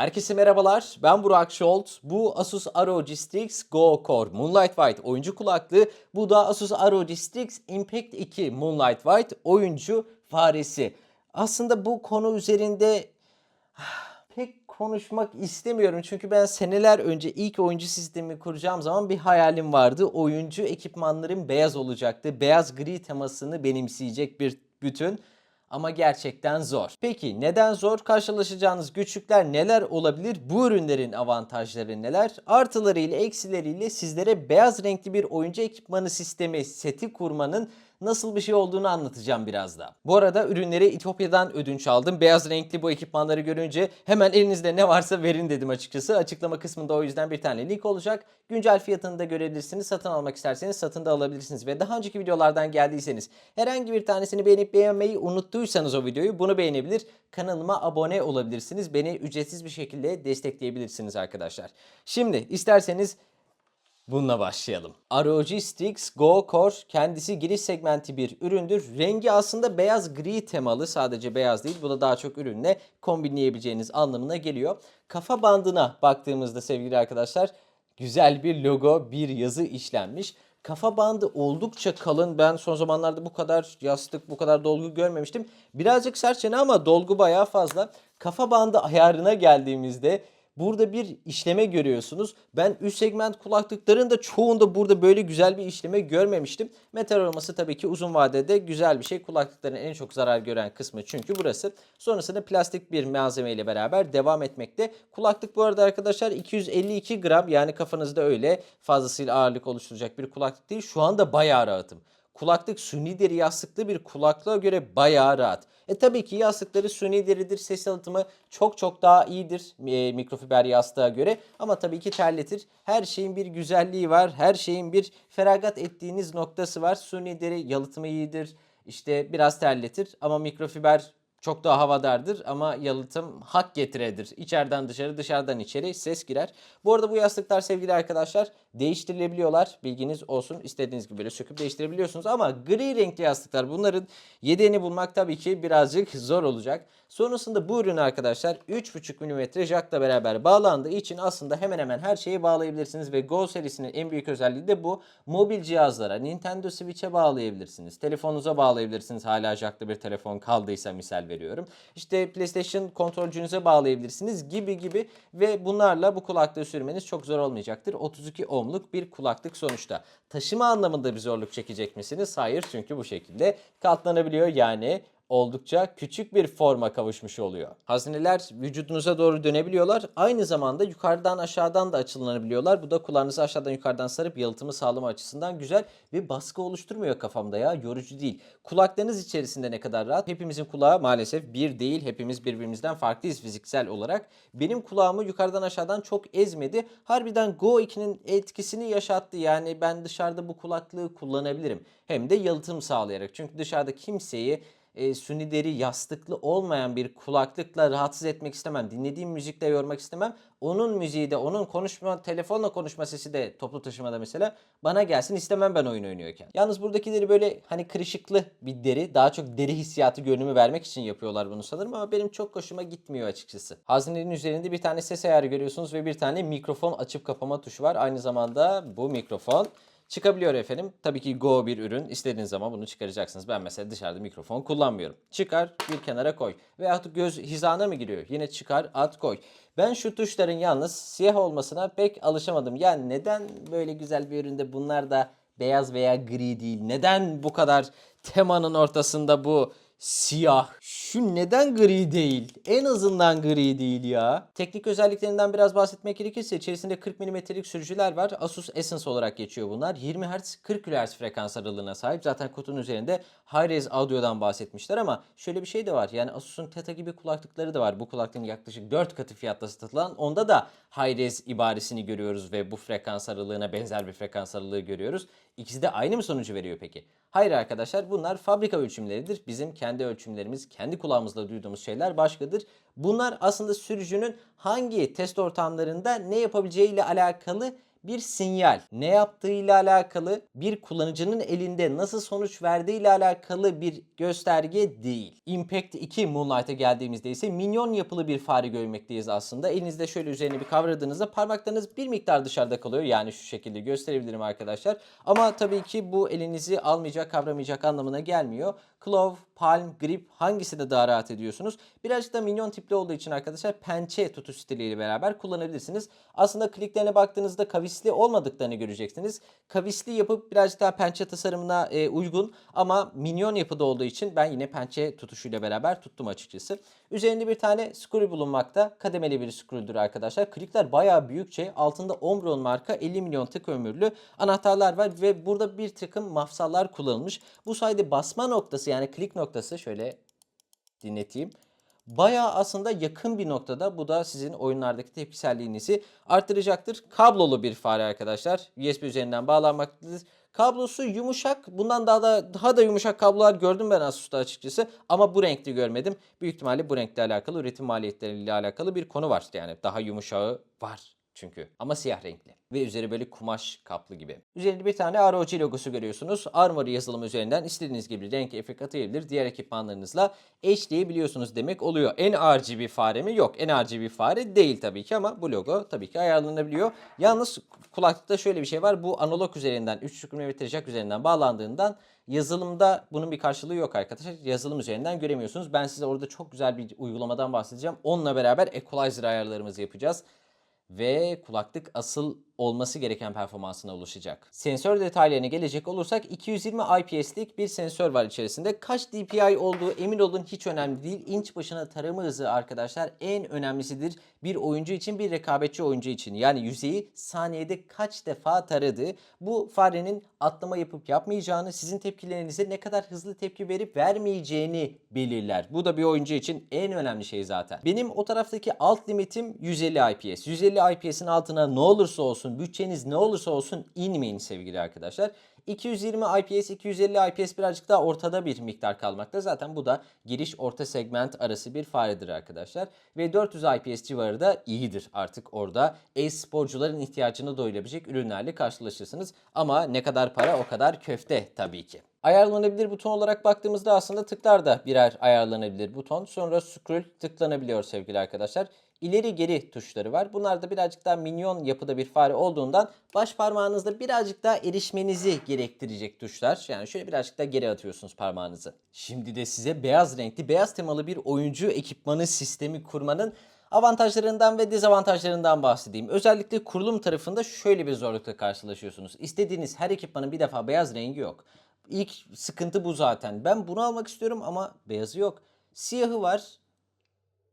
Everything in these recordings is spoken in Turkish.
Herkese merhabalar. Ben Burak Şolt. Bu Asus ROG Strix Go Core Moonlight White oyuncu kulaklığı. Bu da Asus ROG Strix Impact 2 Moonlight White oyuncu faresi. Aslında bu konu üzerinde pek konuşmak istemiyorum. Çünkü ben seneler önce ilk oyuncu sistemi kuracağım zaman bir hayalim vardı. Oyuncu ekipmanlarım beyaz olacaktı. Beyaz gri temasını benimseyecek bir bütün. Ama gerçekten zor. Peki neden zor? Karşılaşacağınız güçlükler neler olabilir? Bu ürünlerin avantajları neler? Artılarıyla eksileriyle sizlere beyaz renkli bir oyuncu ekipmanı sistemi seti kurmanın nasıl bir şey olduğunu anlatacağım biraz da. Bu arada ürünleri İtopya'dan ödünç aldım. Beyaz renkli bu ekipmanları görünce hemen elinizde ne varsa verin dedim açıkçası. Açıklama kısmında o yüzden bir tane link olacak. Güncel fiyatını da görebilirsiniz. Satın almak isterseniz satın da alabilirsiniz. Ve daha önceki videolardan geldiyseniz herhangi bir tanesini beğenip beğenmeyi unuttuysanız o videoyu bunu beğenebilir. Kanalıma abone olabilirsiniz. Beni ücretsiz bir şekilde destekleyebilirsiniz arkadaşlar. Şimdi isterseniz Bununla başlayalım. ROG Strix Go Core kendisi giriş segmenti bir üründür. Rengi aslında beyaz gri temalı sadece beyaz değil. Bu da daha çok ürünle kombinleyebileceğiniz anlamına geliyor. Kafa bandına baktığımızda sevgili arkadaşlar güzel bir logo, bir yazı işlenmiş. Kafa bandı oldukça kalın. Ben son zamanlarda bu kadar yastık, bu kadar dolgu görmemiştim. Birazcık serçene ama dolgu bayağı fazla. Kafa bandı ayarına geldiğimizde Burada bir işleme görüyorsunuz. Ben üst segment kulaklıkların da çoğunda burada böyle güzel bir işleme görmemiştim. Metal olması tabii ki uzun vadede güzel bir şey. Kulaklıkların en çok zarar gören kısmı çünkü burası. Sonrasında plastik bir malzeme ile beraber devam etmekte. Kulaklık bu arada arkadaşlar 252 gram yani kafanızda öyle fazlasıyla ağırlık oluşturacak bir kulaklık değil. Şu anda bayağı rahatım. Kulaklık suni deri yastıklı bir kulaklığa göre bayağı rahat. E tabii ki yastıkları suni deridir. Ses yalıtımı çok çok daha iyidir e, mikrofiber yastığa göre. Ama tabii ki terletir. Her şeyin bir güzelliği var. Her şeyin bir feragat ettiğiniz noktası var. Suni deri yalıtımı iyidir. İşte biraz terletir ama mikrofiber çok daha havadardır ama yalıtım hak getiredir. İçeriden dışarı, dışarıdan içeri ses girer. Bu arada bu yastıklar sevgili arkadaşlar değiştirilebiliyorlar. Bilginiz olsun. İstediğiniz gibi böyle söküp değiştirebiliyorsunuz. Ama gri renkli yastıklar bunların yedeğini bulmak tabii ki birazcık zor olacak. Sonrasında bu ürün arkadaşlar 3.5 mm jackla beraber bağlandığı için aslında hemen hemen her şeyi bağlayabilirsiniz. Ve Go serisinin en büyük özelliği de bu. Mobil cihazlara, Nintendo Switch'e bağlayabilirsiniz. Telefonunuza bağlayabilirsiniz hala jacklı bir telefon kaldıysa misal veriyorum. İşte PlayStation kontrolcünüze bağlayabilirsiniz gibi gibi ve bunlarla bu kulaklığı sürmeniz çok zor olmayacaktır. 32 ohmluk bir kulaklık sonuçta. Taşıma anlamında bir zorluk çekecek misiniz? Hayır çünkü bu şekilde katlanabiliyor yani oldukça küçük bir forma kavuşmuş oluyor. Hazineler vücudunuza doğru dönebiliyorlar. Aynı zamanda yukarıdan aşağıdan da açılanabiliyorlar. Bu da kulağınızı aşağıdan yukarıdan sarıp yalıtımı sağlama açısından güzel ve baskı oluşturmuyor kafamda ya. Yorucu değil. Kulaklarınız içerisinde ne kadar rahat? Hepimizin kulağı maalesef bir değil. Hepimiz birbirimizden farklıyız fiziksel olarak. Benim kulağımı yukarıdan aşağıdan çok ezmedi. Harbiden Go 2'nin etkisini yaşattı. Yani ben dışarıda bu kulaklığı kullanabilirim. Hem de yalıtım sağlayarak. Çünkü dışarıda kimseyi e, suni deri yastıklı olmayan bir kulaklıkla rahatsız etmek istemem. Dinlediğim müzikle yormak istemem. Onun müziği de onun konuşma telefonla konuşma sesi de toplu taşımada mesela bana gelsin istemem ben oyun oynuyorken. Yalnız buradakileri böyle hani kırışıklı bir deri daha çok deri hissiyatı görünümü vermek için yapıyorlar bunu sanırım ama benim çok hoşuma gitmiyor açıkçası. Hazinenin üzerinde bir tane ses ayarı görüyorsunuz ve bir tane mikrofon açıp kapama tuşu var. Aynı zamanda bu mikrofon Çıkabiliyor efendim. Tabii ki Go bir ürün. İstediğiniz zaman bunu çıkaracaksınız. Ben mesela dışarıda mikrofon kullanmıyorum. Çıkar bir kenara koy. Veya göz hizana mı giriyor? Yine çıkar at koy. Ben şu tuşların yalnız siyah olmasına pek alışamadım. Yani neden böyle güzel bir üründe bunlar da beyaz veya gri değil? Neden bu kadar temanın ortasında bu siyah. Şu neden gri değil? En azından gri değil ya. Teknik özelliklerinden biraz bahsetmek gerekirse içerisinde 40 mm'lik sürücüler var. Asus Essence olarak geçiyor bunlar. 20 Hz 40 kHz frekans aralığına sahip. Zaten kutunun üzerinde Hi-Res Audio'dan bahsetmişler ama şöyle bir şey de var. Yani Asus'un Theta gibi kulaklıkları da var. Bu kulaklığın yaklaşık 4 katı fiyatla satılan. Onda da Hi-Res ibaresini görüyoruz ve bu frekans aralığına benzer bir frekans aralığı görüyoruz. İkisi de aynı mı sonucu veriyor peki? Hayır arkadaşlar bunlar fabrika ölçümleridir. Bizim kendi ölçümlerimiz, kendi kulağımızla duyduğumuz şeyler başkadır. Bunlar aslında sürücünün hangi test ortamlarında ne yapabileceği ile alakalı bir sinyal. Ne yaptığıyla alakalı, bir kullanıcının elinde nasıl sonuç verdiğiyle alakalı bir gösterge değil. Impact 2 Moonlight'a geldiğimizde ise minyon yapılı bir fare görmekteyiz aslında. Elinizde şöyle üzerine bir kavradığınızda parmaklarınız bir miktar dışarıda kalıyor. Yani şu şekilde gösterebilirim arkadaşlar. Ama tabii ki bu elinizi almayacak, kavramayacak anlamına gelmiyor. Glove, palm, grip hangisinde daha rahat ediyorsunuz? Birazcık da minyon tipli olduğu için arkadaşlar pençe tutuş stiliyle beraber kullanabilirsiniz. Aslında kliklerine baktığınızda kavisli olmadıklarını göreceksiniz. Kavisli yapıp birazcık daha pençe tasarımına e, uygun ama minyon yapıda olduğu için ben yine pençe tutuşuyla beraber tuttum açıkçası. Üzerinde bir tane screw bulunmakta. Kademeli bir screw'dür arkadaşlar. Klikler bayağı büyükçe. Altında Ombron marka 50 milyon tık ömürlü anahtarlar var ve burada bir takım mafsallar kullanılmış. Bu sayede basma noktası yani klik noktası şöyle dinleteyim. Bayağı aslında yakın bir noktada bu da sizin oyunlardaki tepkiselliğinizi arttıracaktır. Kablolu bir fare arkadaşlar. USB üzerinden bağlanmaktadır. Kablosu yumuşak. Bundan daha da daha da yumuşak kablolar gördüm ben Asus'ta açıkçası. Ama bu renkte görmedim. Büyük ihtimalle bu renkle alakalı üretim maliyetleriyle alakalı bir konu var. Yani daha yumuşağı var çünkü. Ama siyah renkli. Ve üzeri böyle kumaş kaplı gibi. Üzerinde bir tane ROG logosu görüyorsunuz. Armory yazılımı üzerinden istediğiniz gibi renk efekt atayabilir. Diğer ekipmanlarınızla eşleyebiliyorsunuz demek oluyor. En RGB fare mi? Yok. En RGB fare değil tabii ki ama bu logo tabii ki ayarlanabiliyor. Yalnız kulaklıkta şöyle bir şey var. Bu analog üzerinden 3 mm jack üzerinden bağlandığından yazılımda bunun bir karşılığı yok arkadaşlar. Yazılım üzerinden göremiyorsunuz. Ben size orada çok güzel bir uygulamadan bahsedeceğim. Onunla beraber equalizer ayarlarımızı yapacağız ve kulaklık asıl olması gereken performansına ulaşacak. Sensör detaylarına gelecek olursak 220 IPS'lik bir sensör var içerisinde. Kaç DPI olduğu emin olun hiç önemli değil. İnç başına tarama hızı arkadaşlar en önemlisidir. Bir oyuncu için bir rekabetçi oyuncu için. Yani yüzeyi saniyede kaç defa taradı. Bu farenin atlama yapıp yapmayacağını, sizin tepkilerinize ne kadar hızlı tepki verip vermeyeceğini belirler. Bu da bir oyuncu için en önemli şey zaten. Benim o taraftaki alt limitim 150 IPS. 150 IPS'in altına ne olursa olsun, bütçeniz ne olursa olsun inmeyin sevgili arkadaşlar. 220 IPS, 250 IPS birazcık daha ortada bir miktar kalmakta. Zaten bu da giriş orta segment arası bir faredir arkadaşlar. Ve 400 IPS civarı da iyidir artık orada. E-sporcuların ihtiyacını doyurabilecek ürünlerle karşılaşırsınız. Ama ne kadar para o kadar köfte tabii ki. Ayarlanabilir buton olarak baktığımızda aslında tıklar da birer ayarlanabilir buton. Sonra scroll tıklanabiliyor sevgili arkadaşlar. İleri geri tuşları var. Bunlar da birazcık daha minyon yapıda bir fare olduğundan baş parmağınızda birazcık daha erişmenizi gerektirecek tuşlar. Yani şöyle birazcık daha geri atıyorsunuz parmağınızı. Şimdi de size beyaz renkli, beyaz temalı bir oyuncu ekipmanı sistemi kurmanın avantajlarından ve dezavantajlarından bahsedeyim. Özellikle kurulum tarafında şöyle bir zorlukla karşılaşıyorsunuz. İstediğiniz her ekipmanın bir defa beyaz rengi yok. İlk sıkıntı bu zaten. Ben bunu almak istiyorum ama beyazı yok. Siyahı var.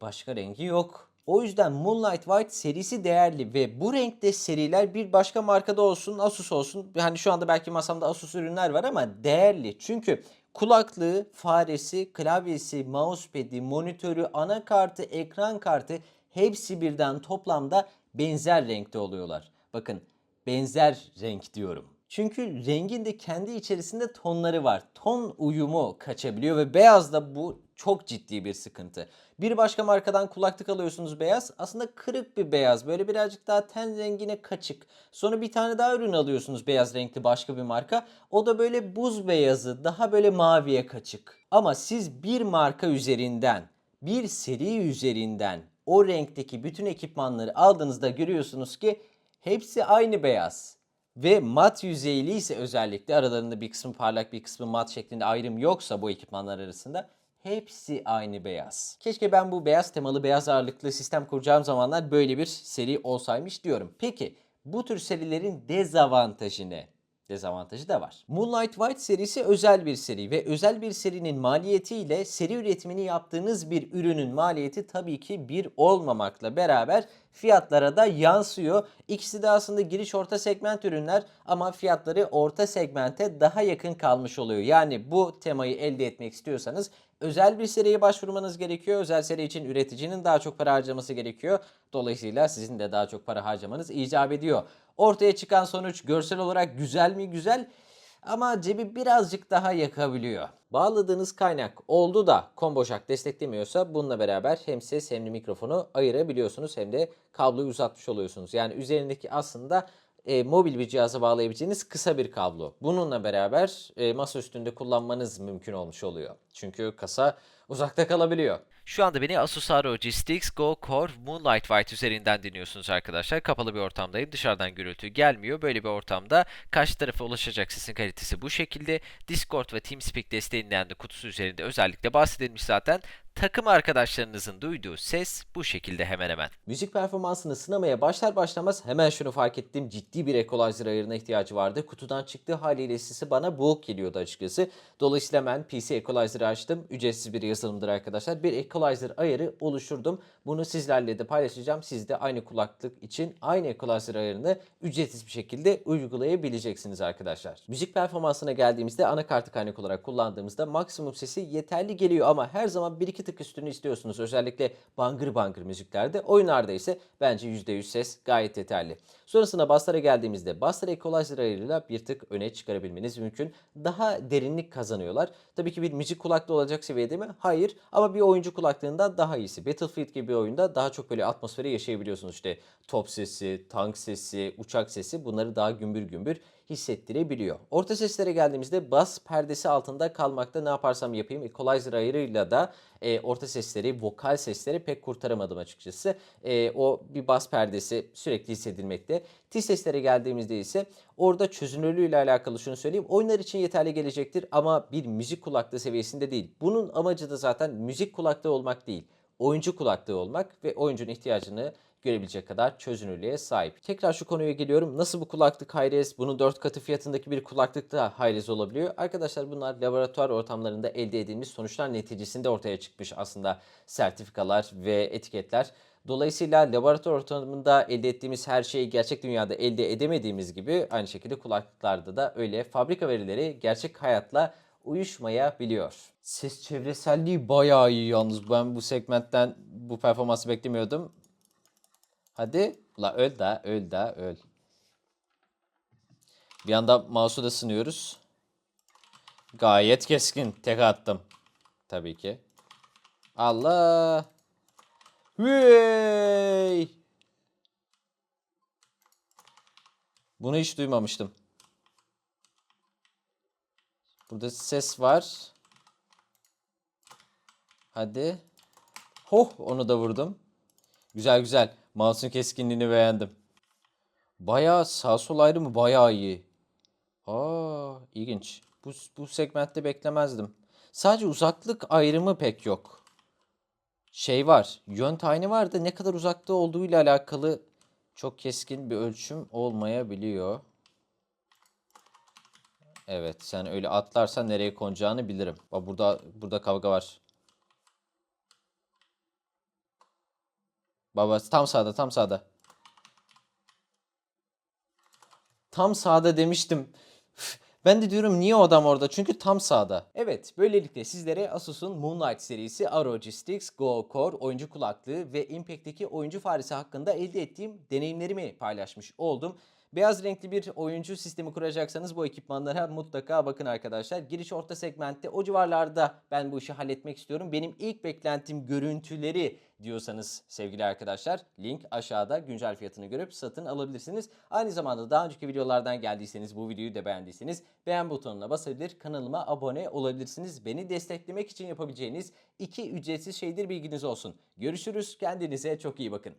Başka rengi yok. O yüzden Moonlight White serisi değerli ve bu renkte seriler bir başka markada olsun, Asus olsun. Yani şu anda belki masamda Asus ürünler var ama değerli. Çünkü kulaklığı, faresi, klavyesi, mousepad'i, monitörü, anakartı, ekran kartı hepsi birden toplamda benzer renkte oluyorlar. Bakın benzer renk diyorum. Çünkü rengin de kendi içerisinde tonları var. Ton uyumu kaçabiliyor ve beyaz da bu çok ciddi bir sıkıntı. Bir başka markadan kulaklık alıyorsunuz beyaz. Aslında kırık bir beyaz. Böyle birazcık daha ten rengine kaçık. Sonra bir tane daha ürün alıyorsunuz beyaz renkli başka bir marka. O da böyle buz beyazı. Daha böyle maviye kaçık. Ama siz bir marka üzerinden, bir seri üzerinden o renkteki bütün ekipmanları aldığınızda görüyorsunuz ki hepsi aynı beyaz ve mat yüzeyli ise özellikle aralarında bir kısmı parlak bir kısmı mat şeklinde ayrım yoksa bu ekipmanlar arasında hepsi aynı beyaz. Keşke ben bu beyaz temalı beyaz ağırlıklı sistem kuracağım zamanlar böyle bir seri olsaymış diyorum. Peki bu tür serilerin dezavantajı ne? Dezavantajı da var. Moonlight White serisi özel bir seri ve özel bir serinin maliyetiyle seri üretimini yaptığınız bir ürünün maliyeti tabii ki bir olmamakla beraber fiyatlara da yansıyor. İkisi de aslında giriş orta segment ürünler ama fiyatları orta segmente daha yakın kalmış oluyor. Yani bu temayı elde etmek istiyorsanız özel bir seriye başvurmanız gerekiyor. Özel seri için üreticinin daha çok para harcaması gerekiyor. Dolayısıyla sizin de daha çok para harcamanız icap ediyor. Ortaya çıkan sonuç görsel olarak güzel mi? Güzel ama cebi birazcık daha yakabiliyor. Bağladığınız kaynak oldu da combo jack desteklemiyorsa bununla beraber hem ses hem de mikrofonu ayırabiliyorsunuz hem de kabloyu uzatmış oluyorsunuz. Yani üzerindeki aslında e, mobil bir cihaza bağlayabileceğiniz kısa bir kablo. Bununla beraber e, masa üstünde kullanmanız mümkün olmuş oluyor. Çünkü kasa uzakta kalabiliyor. Şu anda beni Asus ROG Strix Go Core Moonlight White üzerinden dinliyorsunuz arkadaşlar. Kapalı bir ortamdayım. Dışarıdan gürültü gelmiyor. Böyle bir ortamda karşı tarafa ulaşacak sesin kalitesi bu şekilde. Discord ve TeamSpeak desteğinden de kutusu üzerinde özellikle bahsedilmiş zaten. Takım arkadaşlarınızın duyduğu ses bu şekilde hemen hemen. Müzik performansını sınamaya başlar başlamaz hemen şunu fark ettim. Ciddi bir equalizer ayarına ihtiyacı vardı. Kutudan çıktığı haliyle sesi bana boğuk geliyordu açıkçası. Dolayısıyla hemen PC equalizer'ı açtım. Ücretsiz bir yazılımdır arkadaşlar. Bir equalizer ayarı oluşturdum. Bunu sizlerle de paylaşacağım. Siz de aynı kulaklık için aynı equalizer ayarını ücretsiz bir şekilde uygulayabileceksiniz arkadaşlar. Müzik performansına geldiğimizde anakart kaynak olarak kullandığımızda maksimum sesi yeterli geliyor ama her zaman bir iki tık üstünü istiyorsunuz. Özellikle bangır bangır müziklerde. Oyunlarda ise bence %100 ses gayet yeterli. Sonrasında basslara geldiğimizde basslar equalizer ayarıyla bir tık öne çıkarabilmeniz mümkün. Daha derinlik kazanıyorlar. Tabii ki bir müzik kulaklığı olacak seviyede mi? Hayır. Ama bir oyuncu kulaklığından daha iyisi. Battlefield gibi bir oyunda daha çok böyle atmosferi yaşayabiliyorsunuz. İşte top sesi, tank sesi, uçak sesi bunları daha gümbür gümbür hissettirebiliyor. Orta seslere geldiğimizde bas perdesi altında kalmakta ne yaparsam yapayım equalizer ayarıyla da e, orta sesleri, vokal sesleri pek kurtaramadım açıkçası. E, o bir bas perdesi sürekli hissedilmekte. Tiz seslere geldiğimizde ise orada çözünürlüğü ile alakalı şunu söyleyeyim. Oyunlar için yeterli gelecektir ama bir müzik kulaklığı seviyesinde değil. Bunun amacı da zaten müzik kulaklığı olmak değil. Oyuncu kulaklığı olmak ve oyuncunun ihtiyacını görebilecek kadar çözünürlüğe sahip. Tekrar şu konuya geliyorum. Nasıl bu kulaklık Hi-Res, bunun 4 katı fiyatındaki bir kulaklık da Hi-Res olabiliyor? Arkadaşlar bunlar laboratuvar ortamlarında elde edilmiş sonuçlar neticesinde ortaya çıkmış aslında sertifikalar ve etiketler. Dolayısıyla laboratuvar ortamında elde ettiğimiz her şeyi gerçek dünyada elde edemediğimiz gibi aynı şekilde kulaklıklarda da öyle fabrika verileri gerçek hayatla uyuşmayabiliyor. Ses çevreselliği bayağı iyi yalnız. Ben bu segmentten bu performansı beklemiyordum. Hadi. La öl da öl da öl. Bir anda mouse'u da sınıyoruz. Gayet keskin. Tek attım. Tabii ki. Allah. Hey! Bunu hiç duymamıştım. Burada ses var. Hadi. Hoh onu da vurdum. Güzel güzel. Mouse'un keskinliğini beğendim. Bayağı sağ sol ayrımı bayağı iyi. Aa, ilginç. Bu, bu segmentte beklemezdim. Sadece uzaklık ayrımı pek yok. Şey var, yön tayini var da ne kadar uzakta olduğuyla alakalı çok keskin bir ölçüm olmayabiliyor. Evet, sen öyle atlarsan nereye konacağını bilirim. Bak burada burada kavga var. Baba tam sağda tam sağda. Tam sağda demiştim. Ben de diyorum niye o adam orada? Çünkü tam sağda. Evet, böylelikle sizlere Asus'un Moonlight serisi ROG Strix Go Core oyuncu kulaklığı ve Impact'teki oyuncu faresi hakkında elde ettiğim deneyimlerimi paylaşmış oldum. Beyaz renkli bir oyuncu sistemi kuracaksanız bu ekipmanlara mutlaka bakın arkadaşlar. Giriş orta segmentte o civarlarda ben bu işi halletmek istiyorum. Benim ilk beklentim görüntüleri diyorsanız sevgili arkadaşlar link aşağıda güncel fiyatını görüp satın alabilirsiniz. Aynı zamanda daha önceki videolardan geldiyseniz bu videoyu da beğendiyseniz beğen butonuna basabilir kanalıma abone olabilirsiniz. Beni desteklemek için yapabileceğiniz iki ücretsiz şeydir bilginiz olsun. Görüşürüz kendinize çok iyi bakın.